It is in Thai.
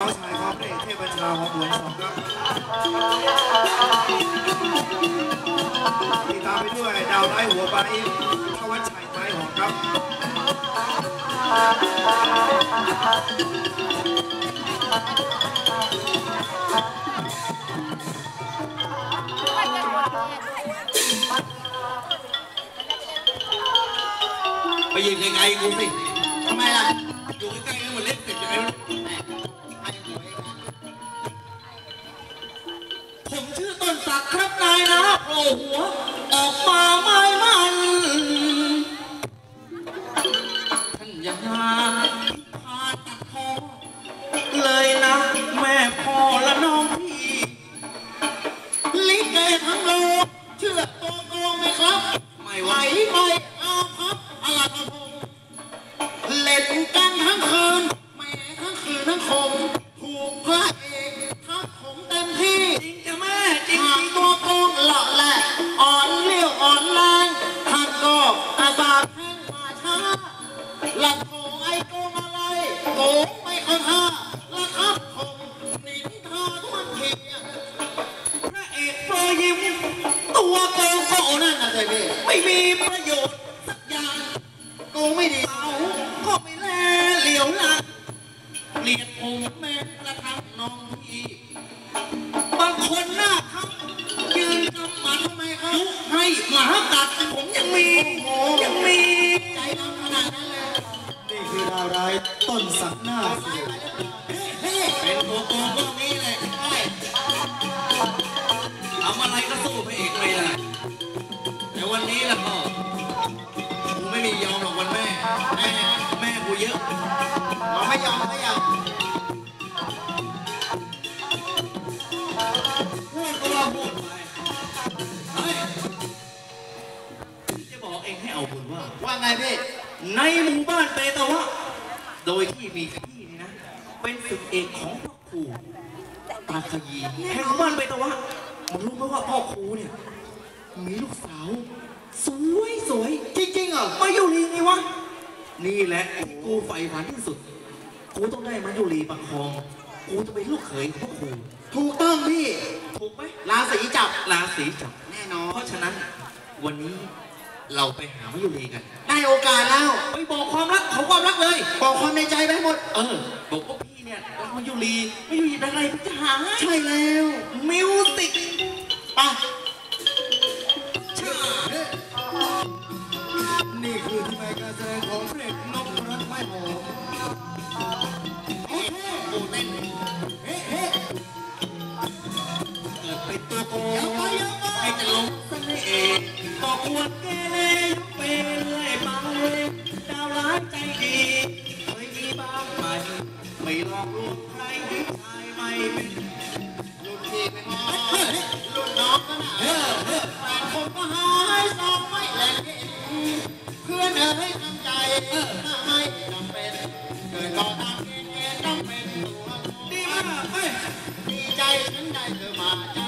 น้องชายของพระเอกเทพบัญชาของหลวงสองครับติดตามไปด้วยดาวไร้หัวปลาอินทวัชชัยไม้หอมครับไปยืนไกลๆกูสิทำไมล่ะอยู่ใกล้ๆกันเหมือนเล่นเป็ดยังไง หัว ยยิ้ม ตัวโกงโกนั่นนะเจ๊พี่ไม่มีประโยชน์สักอย่างโกงไม่ดีเอาก็ไม่แลเหลียวหลังเกลียดผมแม้กระทั่งน้องพี่บางคนหน้าครับยืนกำหมัดทำไมครับยุให้หมากัดผมยังมียังมีใจดำขนาดนั้นเลย นี่คือดาวร้ายต้นสักหน้าเสียวเฮ้เป็นตัวโกงก็มีแหละ พูดก็ว่าพูดไปเฮ้ยจะบอกเองให้เอาบุญว่า ว่าไงพี่ ในหมู่บ้านเปตาวะ โดยที่มีพี่นี่นะ เป็นศึกเอกของพ่อครูตาขยีแห่งหมู่บ้านเปตาวะมึงรู้ไหมว่าพ่อครูเนี่ย มีลูกสาว สวยสวยจริงๆเหรอมายุรีไงวะ นี่แหละที่กูใฝ่ฝันที่สุด กูต้องได้มายุรีประคอง กูจะเป็นลูกเขยของพ่อครูถูกต้องพี่ ถูกไหมราศีจับ ราศีจับ แน่นอน เพราะฉะนั้นวันนี้เราไปหามายุรีกัน ได้โอกาสแล้ว ไปบอกความรักของความรักเลย บอกความในใจไปให้หมด เออ บอกว่าพี่เนี่ยรักมายุรีมายุรีอะไรพี่จะหาใช่แล้ว มิวสิกไป เฮ้เฮ้เกิดเป็นตัวโกเดี๋ยวไปงเดี๋ยวไปให้จะลงเสน่ห์ก็อวดเกเรยกเปเรื่อยไปดาวร้ายใจดีเคยมีบ้างไหมไม่ลอกลวงใครชายไม่เป็นรุ่นพี่ไม่มองรุ่นน้องก็หนาแฟนคนก็หาย Thank you, my